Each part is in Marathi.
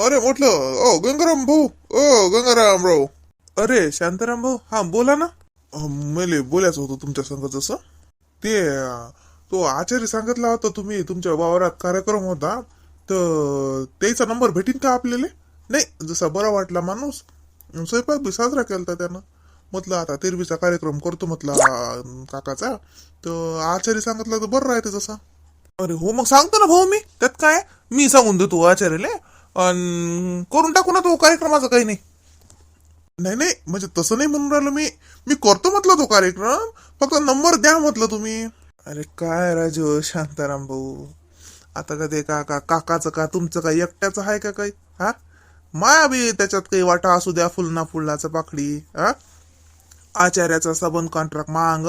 अरे म्हटलं ओ गंगाराम भाऊ ओ गंगाराम राव अरे शांताराम भाऊ हा बोला ना. मले बोलायचं होतं तुमच्या संग जसं. ते तो आचार्य सांगितला होता तुम्ही तुमच्या वावरात कार्यक्रम होता तर त्याचा नंबर भेटीन का आपल्याला? नाही जसा बरा वाटला माणूस. स्वयंपाक बी साजरा केला त्यानं. म्हटलं आता तेरवीचा कार्यक्रम करतो म्हटला काकाचा. तर आचार्य सांगितलं तर बरं राहते जसा. अरे हो मग सांगतो ना भाऊ मी. त्यात काय? मी सांगून देतो आचार्यले. अन करून टाकू ना तो कार्यक्रमाचा काही नाही. नाही नाही म्हणजे तसं नाही म्हणून राहिलो मी. मी करतो म्हटलं तो कार्यक्रम फक्त नंबर द्या म्हटलं तुम्ही. अरे काय राजू शांताराम भाऊ. आता का ते का काकाचं का तुमचं काय एकट्याचं आहे का काही? हा? माया बी त्याच्यात काही वाटा असू द्या फुलना फुलाचं पाकडी हा? आचार्याचा सबन कॉन्ट्रॅक्ट मांग.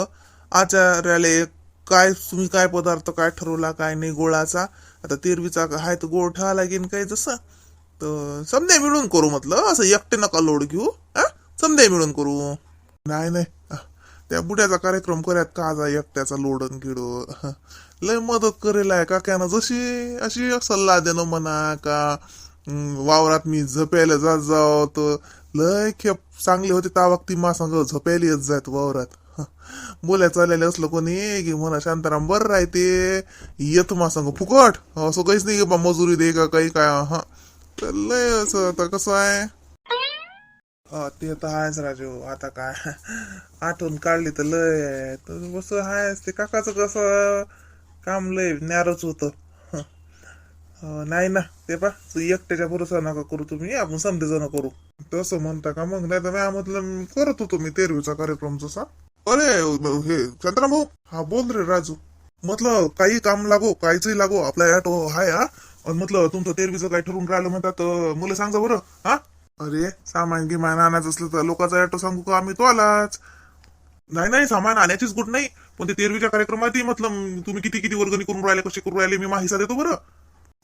आचार्याला काय तुम्ही काय पदार्थ काय ठरवला काय नाही गोळाचा. आता तेरवीचा हाय तर गोळ ठेवा लागेल काय जसं. तर समजा मिळून करू म्हटलं असं एकटे नका लोड घेऊ हा? समजा मिळून करू. नाही नाही. त्या बुड्याचा कार्यक्रम करायत का जा एकट्याचा लोडन गिडो. लय मदत करेल आहे काक्यानं जशी अशी सल्ला देणं म्हणा का वावरात मी झपायला जात जाव तर लय खेप चांगली होती त्या वक्ती मा सांग झोपायला येत जायत वावरात. बोलायचं बोलाय असलं कोणी की म्हणा शांताराम बरं राहते येत मा सांग फुकट. असं काहीच नाही की बा मजुरी दे का काही काय हा. तर लय असं आता कसं आहे? हा ते तर आहेच राजू आता काय? आठवण काढली तर लय. तर कसं आहेच ते काकाचं कसं काम लय न्यारच होतं. नाही ना ते पा तू एकट्याच्या भरोसा नका करू तुम्ही आपण समजे जण करू. तसं म्हणता का मग? नाही तर मी म्हटलं करत होतो मी तेरवीचा कार्यक्रम जसा. अरे हे चंद्रा भाऊ हा बोल रे राजू. म्हटलं काही काम लागो काहीचही लागो आपला ॲटो हाय हा. आणि म्हटलं तुमचं तेरवीचं काही ठरवून राहिलं म्हणतात तर मुलं सांगा बरं हा. अरे सामान गिमान आणायचं असलं तर लोकांचा ॲटो सांगू का? आम्ही तो आलाच. नाही नाही सामान आणायचीच गुट नाही. पण ते तेरवीच्या कार्यक्रमात म्हटलं तुम्ही किती किती वर्गणी करून राहिले कसे करून राहिले मी माहिती देतो बरं.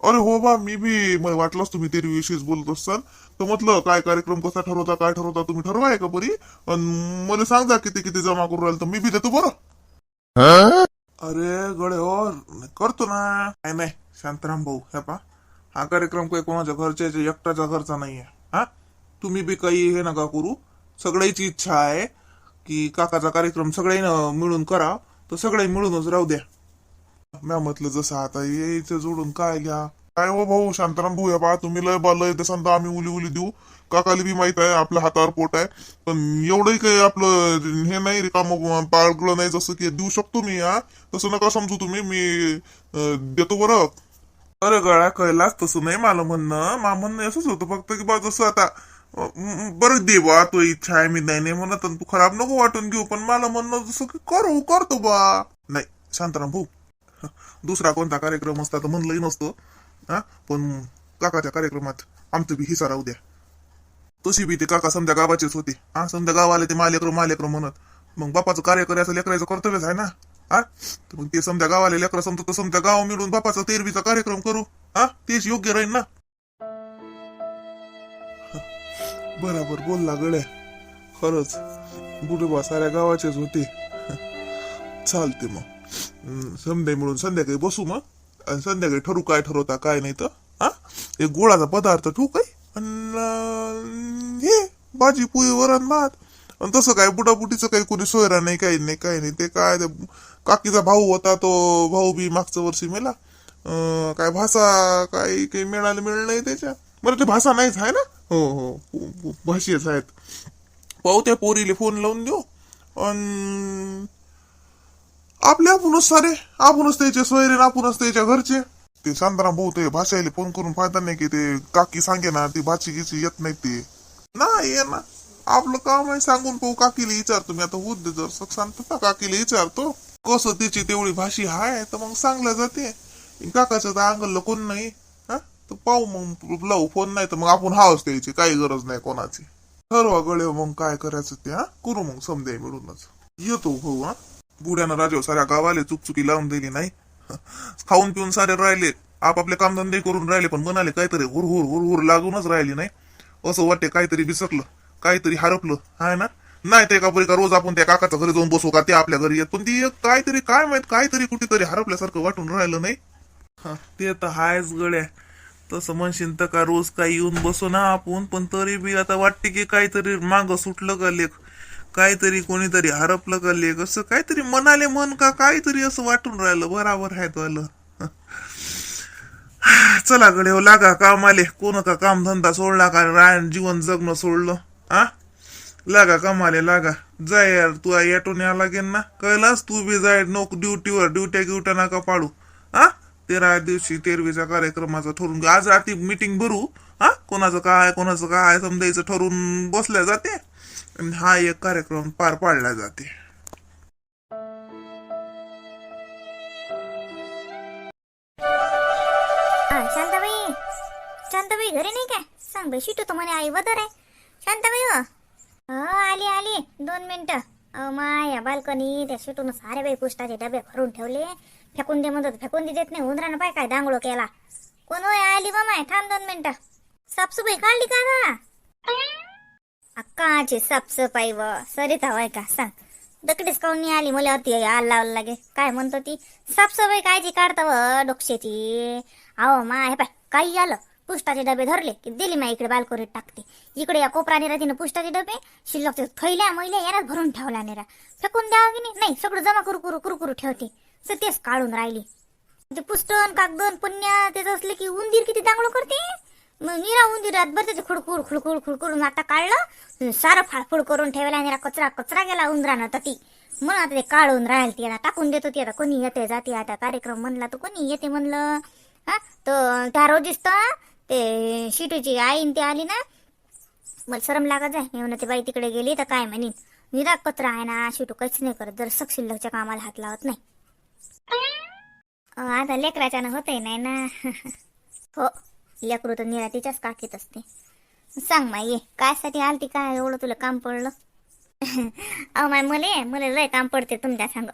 अरे हो बा मी बी मला वाटलंच तुम्ही ते विषयीच बोलत असाल तर म्हटलं काय कार्यक्रम कसा ठरवता काय ठरवता तुम्ही ठरवाय का बरी? आणि मला सांगा किती किती जमा करून राहील तर मी बी देतो बरं. अरे गडे हो करतो ना. नाही नाही शांताराम भाऊ हे पा हा कार्यक्रम काही कोणाच्या घरच्या एकट्याचा घरचा नाहीये. हा? तुम्ही बी काही हे नका करू. सगळ्याची इच्छा आहे की काकाचा कार्यक्रम सगळ्यांना मिळून करा. तर सगळे मिळूनच राहू द्या. म्या म्हटलं जसं आता यायचं जोडून काय घ्या? काय हो भाऊ? शांताराम भाऊ या बा तुम्ही लय बा लय तसं आम्ही उली उली देऊ. काकाली बी माहीत आहे आपल्या हातावर पोट आहे. पण एवढंही काही आपलं हे नाही रिकाम पाळगळं नाही जसं की देऊ शकतो मी हा? तसं नका समजू तुम्ही मी देतो बरं. अरे गळा कळलाच तसं नाही मला म्हणणं. मा म्हणणं असंच होतं फक्त की बा जसं आता बरं दे बा तो इच्छा आहे मी नाही नाही म्हणत तू खराब नको वाटून घेऊ पण मला म्हणणं जसं की करू करतो बा. नाही शांताराम भाऊ दुसरा कोणता कार्यक्रम असता तर म्हणलंही नसतं. हा? पण काकाच्या कार्यक्रमात आमचं बी हिसा राहू द्या. तशी बी ते काका समजा गावाचेच होते. हा? समजा गावाले ते मालेकर मालेक्रम म्हणत. मग बापाचं कार्य करायचं लेकराचं कर्तव्यच आहे ना? हा? तर मग ते समजा गावाले लेकरं समजा तर समजा गाव मिळून बापाचा तेरवीचा कार्यक्रम करू. हा? तेच योग्य राहील ना? बराबर बोलला गड्या. खरंच बुडोबा साऱ्या गावाचेच होते. चालते मग. संडे संध्या मिळून संध्याकाळी बसू मग आणि संध्याकाळी ठरू काय ठरवता काय नाही तर हा एक गोळाचा पदार्थ ठेवू काय आणि हे भाजी पोळी वरण भात आणि तसं काय बुटाबुटीचं काही कोणी सोयरा नाही काही नाही काही नाही ते काय ते काकीचा भाऊ होता तो भाऊ बी मागच्या वर्षी मेला काय भाषा काही काही मिळालं मिळलं नाही त्याच्या बरं ते भाषा नाहीच आहे ना हो हो भाषेच आहेत पाहू त्या पोरीले फोन लावून देऊ आणि आपले आपणच सारे. आपणच त्याचे सोयरे आपणच त्याच्या घरचे. ते शांताराम भाऊ ते भाषायला फोन करून फायदा नाही की ते काकी सांगे ना ती भाची गिची येत नाही ते. नाही ये ना. आपलं काम आहे सांगून पाहू काकीला विचारतो मी. आता होत दे जर सांगतो काकीला विचारतो. कसं तिची तेवढी भाषी हाय तर मग सांगलं जाते. काकाचं तर अंगल कोण नाही. हा? तर पाहू मग लावू फोन नाही तर मग आपण हावच द्यायची. काही गरज नाही कोणाची. ठरवा गळे मग काय करायचं ते हा? करू मग समजाय मिळूनच. येतो भाऊ हा? बुड्यानं राजा साऱ्या गावाले चुकचुकी लावून दिली नाही. खाऊन पिऊन सारे राहिले आपापले कामधंदे करून राहिले पण म्हणाले काहीतरी हुर हुर हुर हुर लागूनच राहिली नाही. असं वाटते काहीतरी विसरलं काहीतरी हरपलं हाय ना? नाही ते का का रोज आपण त्या काकाच्या घरी जाऊन बसू का? ते आपल्या घरी येत पण ती एक काहीतरी काय माहीत काहीतरी कुठेतरी हरपल्यासारखं वाटून राहिलं नाही. हा, ते तर हायच गड्या. तसं म्हणशील तर का रोज काही येऊन बसू ना आपण पण तरी बी आता वाटते की काहीतरी माग सुटलं का लेख? काहीतरी कोणीतरी हरपलं का लेख असं काहीतरी मनाले मन का काहीतरी असं वाटून राहिलं बराबर आहे तो चला गडे हो लागा कामाले कोण का कामधंदा सोडला का रायन जीवन जगणं सोडलं आ? लागा कामाले लागा. जाय यार तू याटून या लागेल ना. कळलास तू बी जाय नोक ड्युटीवर ड्युट्या गिवट्या नका पाडू हा तेरा दिवशी तेरवीच्या कार्यक्रमाचं ठरून आज रात्री मीटिंग भरू हा कोणाचं काय कोणाचं काय समजायचं ठरून बसल्या जाते. आणि हा एक कार्यक्रम पार पाडला जाते. शांताबाई. शांताबाई घरी नाही काय? सांग बाई शिटू तर म्हणे आई वदर आहे. शांताबाई हो. हो आली आली. दोन मिनिटं. माया माय बाल्कनी त्या शिटून सारे बाई पुष्टाचे डबे भरून ठेवले. फेकून दे म्हणतात फेकून दे देत नाही. उंदरानं पाय काय दांगळो केला. कोण होय? आली बा माय. थांब दोन मिनिटं. साफसफाई काढली का गा साफसफाई व सरिता होय का? सांग. दकडेच काऊन नाही आली? मला होती आल लागे. काय म्हणतो ती? साफसफाई कायची काढता व डोक्षेची अहो मा हे पाय काही आलं? पुष्टाचे डबे धरले की दिली मा इकडे बालकोरीत टाकते. इकडे या कोपराने राहते पुष्टाचे डबे शिल्लक थैल्या मैल्या यालाच भरून ठेवला नेरा. फेकून द्यावं की नाही? नाही सगळं जमा करू करू करू करू ठेवते. तर तेच काढून राहिली. ते पुष्टन कागदन पुण्या तेच असले की उंदीर किती दांगडो करते? मग निरा उंदीर रातभर त्याचे खुडखुड खुडखुड खुडखुडून आता काढलं सारं फाळफूड करून ठेवला निरा कचरा कचरा गेला उंदरानं तर ती म्हणून आता ते काढून राहील ती आता टाकून देतो ती आता. कोणी येते जाते आता कार्यक्रम म्हणला तर कोणी येते म्हणलं. हा तर त्या रोजीच तर ते शिटूची आई ते ती आली ना. मला शरम लागत आहे मी ते बाई तिकडे गेली तर काय म्हणीन? निरा कचरा आहे ना शिटू काहीच नाही करत. जर सक्षिल्लकच्या कामाला हात लावत नाही. आता लेकराच्यानं होतंय नाही ना. हो. लेकरू तर निळा तिच्याच काकीत असते. सांग माय ये कायसाठी आलती काय? एवढं तुला काम पडलं? अहो माय मले मला लय काम पडते तुमच्या सांग.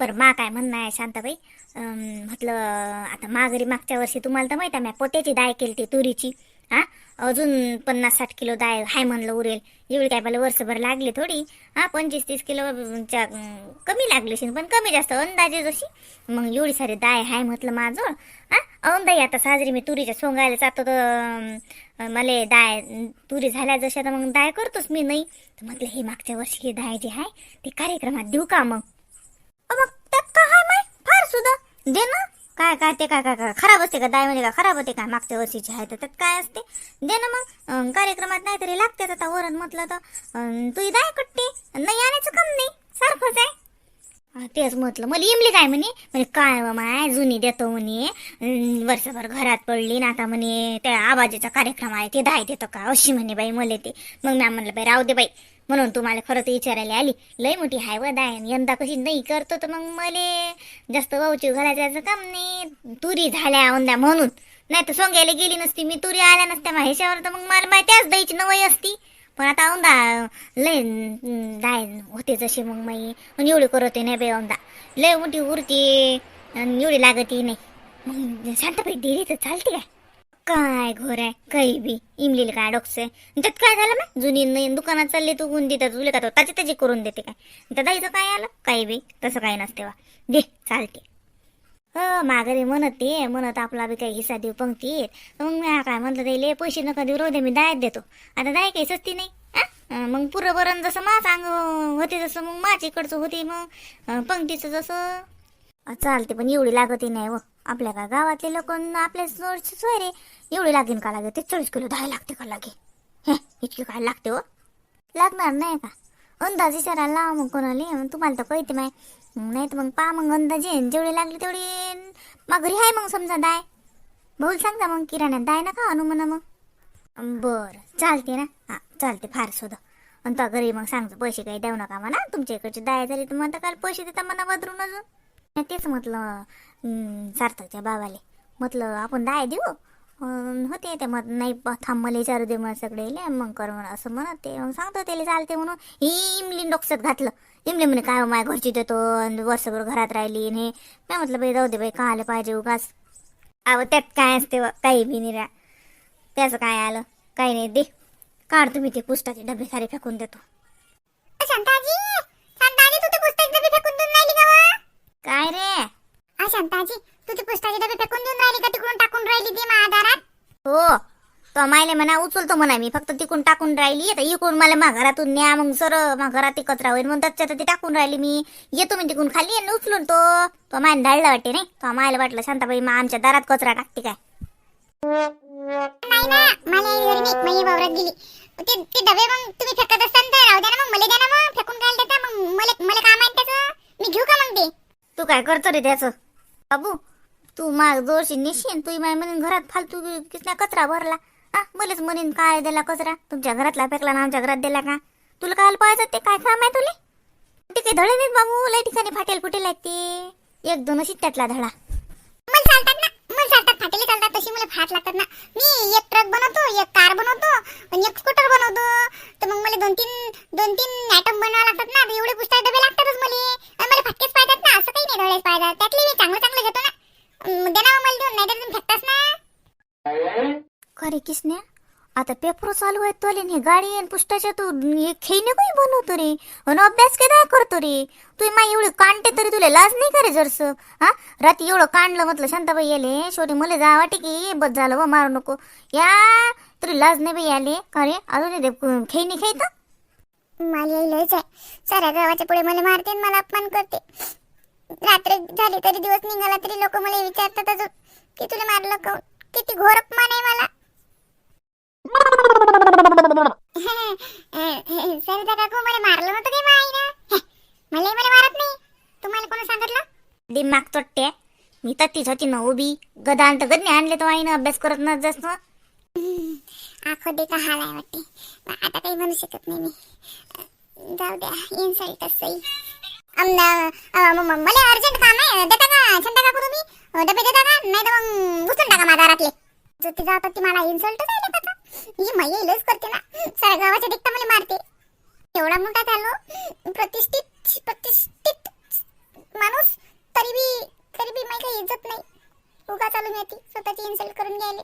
बरं मा काय म्हणणं आहे शांताबाई? अं, म्हटलं आता माघारी मागच्या वर्षी तुम्हाला तर माहिती आहे पोत्याची डाय केली ती तुरीची. हा? अजून पन्नास साठ किलो दाय हाय म्हणलं उरेल. एवढी काय मला वर्षभर लागली थोडी. हा पंचवीस तीस किलो च्या कमी लागली असेल पण कमी जास्त अंदाजे जशी. मग एवढी सारी दाय हाय म्हटलं माझं. हा औंदाई आता साजरी मी तुरीच्या सोंगायला जातो तर मला दाय तुरी झाल्या जशा तर मग दाय करतोच मी नाही. तर म्हटलं हे मागच्या वर्षी हे दाय जे आहे ते कार्यक्रमात देऊ का मग? मग त्यात का हाय माय फार सुद्धा. दे ना. काय काय ते काय काय काय खराब असते का दायमध्ये म्हणजे का खराब होते काय मागच्या वर्षीची आहे तर त्यात काय असते? दे ना मग कार्यक्रमात नाहीतरी लागते आता वरण म्हटलं तर तुझी दाय कट्टी. नाही आणायचं काम नाही. सारखंच आहे. तेच म्हटलं. मला इमली काय म्हणे? म्हणे काय माय जुनी देतो म्हणे. वर्षभर घरात पडली ना आता म्हणे त्या आवाजाचा कार्यक्रम आहे ते दाय देतो का? अशी म्हणे बाई मले ते. मग मॅम म्हणलं बाई राहू दे बाई. म्हणून तुम्हाला खरं तर विचारायला आली. लय मोठी हाय व दाय यंदा कशी नाही करतो तर मग मले. जास्त वाऊची घालायचं काम नाही. तुरी झाल्या औंद्या म्हणून. नाही तर सोंग्याला गेली नसती. मी तुरी आल्या नसत्या. माहेशावर तर मग मला माहिती त्याच द्यायची नवई असती. पण आता औंदा लय दाय होते जसे मग माई. पण एवढी करते नाही बाई औंदा लय मोठी उरती आणि एवढी लागती नाही. मग शांतपैकी दिली तर चालते काय? काय घोर आहे काही बी. इमलीला काय डोकसे त्यात काय झालं ना जुनी नाही दुकानात चालले तू गुण देतात तुला का तो ताजी ताजी करून देते काय? त्या दाईचं काय आलं? काही बी. तसं काही नसते वा दे चालते. हो माघारी म्हणत ते म्हणत आपला बी काही हिस्सा देऊ पंक्तीत. मग मी काय म्हणलं त्याले पैसे नका देऊ रोदे मी दायत देतो. आता दाय काही सस्ती नाही. मग पुरं जसं मा सांग होते जसं मग माझ इकडचं होते मग पंक्तीचं जसं. चालते पण एवढी लागते नाही व आपल्या का गावातले लोक आपल्या सोयचे सोय रे एवढी लागेन का लागे ते चाळीस किलो दहा लागते का लागे? हे इतकी काय लागते हो? लागणार नाही का? अंदाज विचारायला लावा मग कोणाले मग तुम्हाला तर कळते माय. नाही तर मग पा मग अंदाजे जेवढी लागली तेवढी माघरी आहे मग समजा दाय. भाऊ सांगा मग किराण्यात दाय ना का अनुमना म्हणा मग. बरं. चालते ना? हां चालते फार सुद्धा आणि तो घरी मग सांगतो पैसे काही देऊ नका म्हणा. तुमच्या इकडची दाय झाली तर म्हणता काल पैसे देता म्हणा बदलून अजून. तेच म्हटलं सार्थकच्या बाबाले म्हटलं आपण दाय देऊ? होते ते मग नाही थांब मला विचारू दे मग सगळे मग कर म्हणा असं म्हणत ते. मग सांगतो त्याला चालते म्हणून. ही इमली डोक्यात घातलं. इमली म्हणे काय हो, माझ्या घरची देतो आणि वर्षभर घरात राहिली नाही हे. मी म्हटलं बाई जाऊ दे बाई का आलं पाहिजे उगाच. अहो त्यात काय असते काही बी निरा त्याचं काय आलं? काही नाही दे. काढ तुम्ही ते पुस्तकाचे डबे सारे फेकून देतो. शांताजी! शांताजी तू ते पुस्तक डबे फेकून देऊन राहिली का वा? काय रे? आ शांताजी तू ते पुस्तकाचे डबे फेकून देऊन राहिली का? तिकडून टाकून राहिली ते महादारात हो. तो मायले म्हणा उचलतो म्हणा मी. फक्त तिकून टाकून राहिली. आता इकून मला मा घरातून न्या मग सर घरात ते कचरा होईल म्हणून त्याच्यात ते टाकून राहिली मी. येतो मी तिकून खाली आणि उचलून तो. तो मायने धाडला वाटते नाही तो मायला वाटलं शांताबाई मा आमच्या दारात कचरा टाकते काय? नाही ना मला वावरात गेली. ते ते डबे मग तुम्ही फेकत असताना तर राहू द्या ना मग मला द्या ना मग फेकून काय देता मग मला मला काम आहे त्याचं? मी घेऊ का मग ते? तू काय करतो रे त्याचं? बाबू तू माग जोरशी नेशीन तू माय म्हणून घरात फालतू किसना कचरा भरला. हा मलाच म्हणेन काय दिला कचरा. तुमच्या घरातला फेकला ना आमच्या घरात दिला का? तुला काय पाहिजे ते काय काम आहे तुले? ते काही धडे नाहीत बाबू लय ठिकाणी फाटेल फुटेल आहेत ते. एक दोन अशी त्यातला धडा. मला चालतात ना फाटेले चालतात तशी मला फाट लागतात ना. मी एक ट्रक बनवतो एक कार बनवतो आणि एक स्कूटर बनवतो. तर मग मला दोन तीन दोन तीन आयटम बनवावे लागतात ना एवढे पुस्तक डबे लागतातच मला. आणि मला फटकेच पाहिजेत ना असं काही नाही धडेच पाहिजे त्यातले मी चांगलं चांगलं घेतो ना. अं, दे ना मग मला देऊन नाही तर तुम्ही फेकतास ना. खरे किसन्या. आता पेपर चालू आहेत तोले हे गाडी आणि पुष्टाच्या तू हे खेळणे काही बनवतो रे. आणि अभ्यास काय करतो रे? तू मा एवढी कांडते तरी तुला लाज नाही करे जरस? हा? रात्री एवढं कांडलं म्हटलं शांताबाई याले शेवटी मला जा वाटे की बस झालं व मारू नको. या तरी लाज नाही बाई आले का रे? अजून ते खेळणी खेळत? मला लयच आहे. साऱ्या गावाच्या पुढे मला मारते आणि मला अपमान करते. रात्र झाली तरी दिवस निघाला तरी लोक मला विचारतात अजून की तुला मारलं का किती घोर अपमान आहे मला. सरिता काकू मला मारलं नव्हतं काही माई मला मला मारत नाही. तुम्हाला कोण सांगितलं? दिमाग चोट्टे मी तर तीच होती ना उभी. गदान तर गदने आणले तो आईनं अभ्यास करत न जास्त. आखो दे का हाल आहे वाटते. आता काही म्हणू शकत नाही मी. जाऊ द्या इन्सल्ट सही मला अर्जंट काम आहे. देता का? छंदा काकू करू मी? डबे देता का? नाही तर मग उचलून टाका माझा दारातले. जर ते जातात ती मला इन्सल्ट आहे ही मैया इलच करते ना साऱ्या गावाच्या देखता मला मारते. एवढा मोठा झालो प्रतिष्ठित प्रतिष्ठित माणूस तरी बी तरी बी माझी काही इज्जत नाही. उगा चालू मी ती स्वतःची इन्सल्ट करून घ्यायले.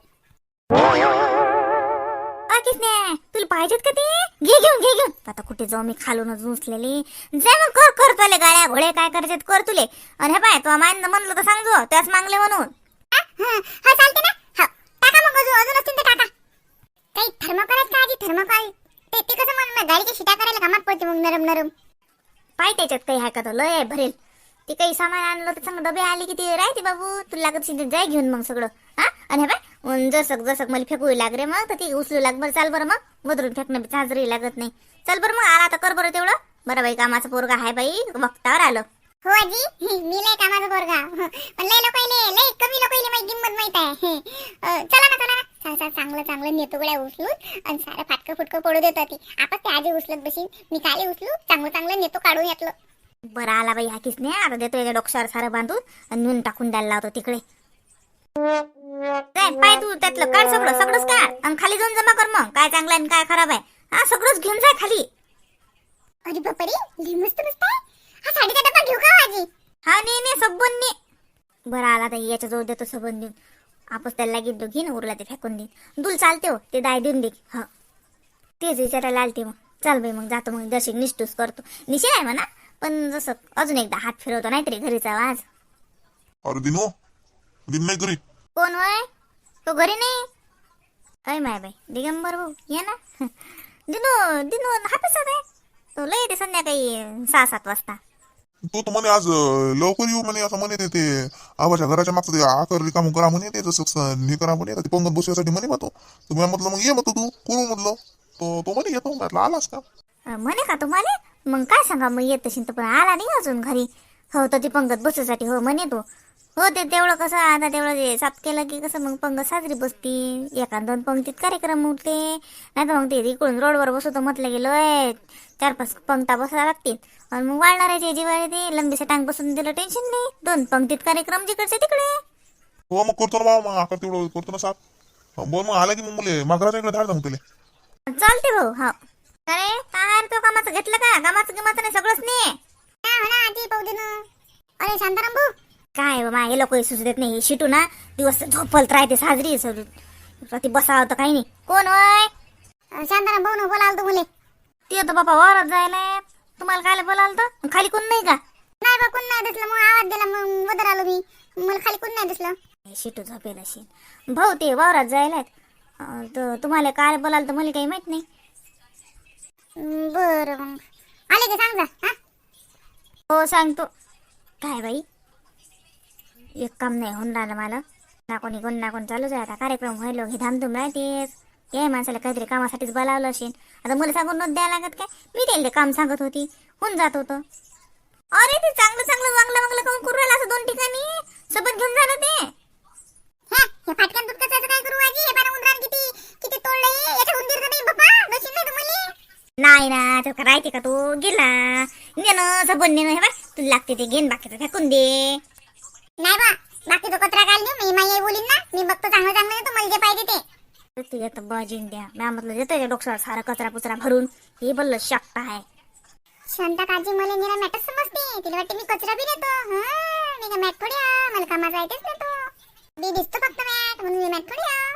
किसने? तुला पाहिजेत का ते? घे घेऊन घे घेऊन. आता कुठे जाऊ मी खालूनच उचलेली जा मग कर कर तुले गाड्या. घोडे काय करायचे करू तुले. आणि हे पाय तो मायनं म्हणलं तर सांगजो त्याच मागले म्हणून. हा, चालते ना हा टाका मग अजून अजून असतील तर टाका काही थर्मोकॉल का आधी थर्माकोल. ते ते कसं म्हणून गाडीची शिटा करायला कामात पडते मग नरम नरम. पाय त्याच्यात काही हाय का तो? लय भरेल. ते काही सामान आणलं तर सांग डबे आले की ते राहते बाबू. तुला लागत असेल जाय घेऊन मग सगळं. हा? आणि बाय जसक जसक जसं जसं मला फेकू लाग रे मग तर ते उचलू लाग बरं चाल बरं मग. वदरून फेकणं बी चाजरी लागत नाही. चल बरं मग आला तर कर बरं तेवढं. बरं बाई कामाचं पोरगा हाय बाई वक्तावर आलं. हो आजी. मी लय कामाचा पोरगा. पण लय लोक लय कमी लोक माझी किंमत माहीत आहे. चला ना चला ना. चांगलं चांगलं नेतो गोळ्या उचलून. आणि सारं फाटकं फुटकं पडू देत ती आपण ते आजी उचलत बसीन मी काले उचलू. चांगलं चांगलं नेतो काढून यातलं. बरं आला बाई हा किसने. आता देतो याच्या डोक्यावर सारं बांधून. आणि नेऊन टाकून द्यायला लावतो तिकडे. काय पाय तू त्यातलं. काढ सगळं. सगळंच काढ. आणि खाली जाऊन जमा कर मग. काय चांगलं आहे आणि काय खराब आहे. हा सगळंच घेऊन जाय खाली. अरे बापरे. मस्त मस्त आहे. साडीचा डब्बा घेऊ का आजी हा ने ने सबन ने. बरं आला तर याच्या जवळ देतो सबन देऊन. आपस त्याला लागेल तो घे ना उरला ते फेकून देईन दूल चालते हो ते दाय देऊन दे. हा. तेच विचारायला आलते मग. चाल बाई मग जातो मग. जशी निष्ठूस करतो. निशे आहे म्हणा पण जसं अजून एकदा हात फिरवतो नाहीतरी घरीचा आवाज. अरे दिनो दिन नाही घरी. कोण होय तो घरी नाही? अय माय बाई दिगंबर भाऊ ये ना. दिनू दिनू हापीसात आहे. तो लय येते संध्याकाळी सहा सात वाजता. तो तर म्हणे आज अं, लवकर येऊ म्हणे असं म्हणे ते- ते आबाच्या घराच्या मागचं ते आकर रिकाम करा म्हणे ते जसं स- हे करा म्हणे ते पंगत बसण्यासाठी म्हणे म्हणतो. तो मी म्हटलं मग ये म्हणतो तू करू म्हटलं? तो तो म्हणे येतो. म्हटलं आलास का? म्हणे का तुम्हाला मग काय सांगा मग येत असेल तर पण आला नाही अजून घरी. हो तर ती पंगत बसूसाठी हो म्हणे तो. हो ते तेवढं कसं आता तेवढं ते साफ केलं की कसं मग पंगत साजरी बसती. एका दोन पंक्तीत कार्यक्रम उठते नाही तर मग ते इकडून रोडवर बसवतो म्हटलं गेलो चार पाच पंक्ता बसायला लागतील. आणि मग वाढणार आहे ते जिवाळे ते लंबीचं टांग बसून दिलं टेन्शन नाही. दोन पंक्तीत कार्यक्रम जिकडचे तिकडे. हो मग करतो ना बाबा मग आकर तेवढं करतो ना साफ. हो, बोल मग आला की मग मुले मागराच्या इकडे धाड मग तुला चालते भाऊ हा. अरे काय तो कामाचं घेतलं का? कामाचं गिमाचं नाही सगळंच नाही. हा ना आजी पाहू दे ना. अरे शांताराम भाऊ काय बा हे लोक सुचू देत नाही. शिटू ना दिवस झोपलत राहते साजरी सर ती बसावं तर काही नाही. कोण होय? शांताराम भाऊ न बोलावलं तू मुले ते तर बापा वरात जायला तुम्हाला काय बोलावलं तर? खाली कोण नाही का? नाही बा कोण नाही दिसलं. मग आवाज दिला मग वदर आलो मी. मला खाली कोण नाही दिसलं. शिटू झोपेल असेल भाऊ ते वावरात जायला तर तुम्हाला काय बोलाल तर मला काही माहीत नाही. बरं. मग आले की? सांग हा? हो सांगतो. काय बाई? एक काम नाही होऊन राहिलं मला. ना कोणी कोण ना कोण चालूच आहे. आता कार्यक्रम व्हायलो हे धामधूम राहतेच. हे माणसाला काहीतरी कामासाठीच बोलावलं असेल. आता मला सांगून नोंद द्यायला लागत काय? मी त्याला काम सांगत होती. होऊन जात होतं. अरे ते चांगलं चांगलं वांगलं वांगलं काम करू राहिलं असं दोन ठिकाणी. सोबत घेऊन जाणं ते. हे फाटक्यान काय करू आजी? हे बारा उंदरान किती किती तोडलंय याच्या उंदीर तर नाही बाबा बशील नाही तुम्हाला नाही ना तो का राहते का तो? गेला. नेणं सबन नेणं हे बघ तुला लागते ते घेन बाकी फेकून दे. नाही बा बाकीचं कचरा काढ देऊ मी माई बोलीन ना मी बघतो चांगलं चांगलं देतो मला जे पाहिजे ते. ते येतं बाजीन द्या म्या म्हटलं येतं त्या डोक्यावर सारा कचरा पुचरा भरून? हे बोललं शाकटा आहे. शांता काजी मला निरा मॅटच समजते. तिला वाटते मी कचरा बी देतो. हा मी का मॅट थोडी आहे. मला कामाचा येतेच देतो. मी दिसतो फक्त मॅट म्हणून मी मॅट थोडी आहे.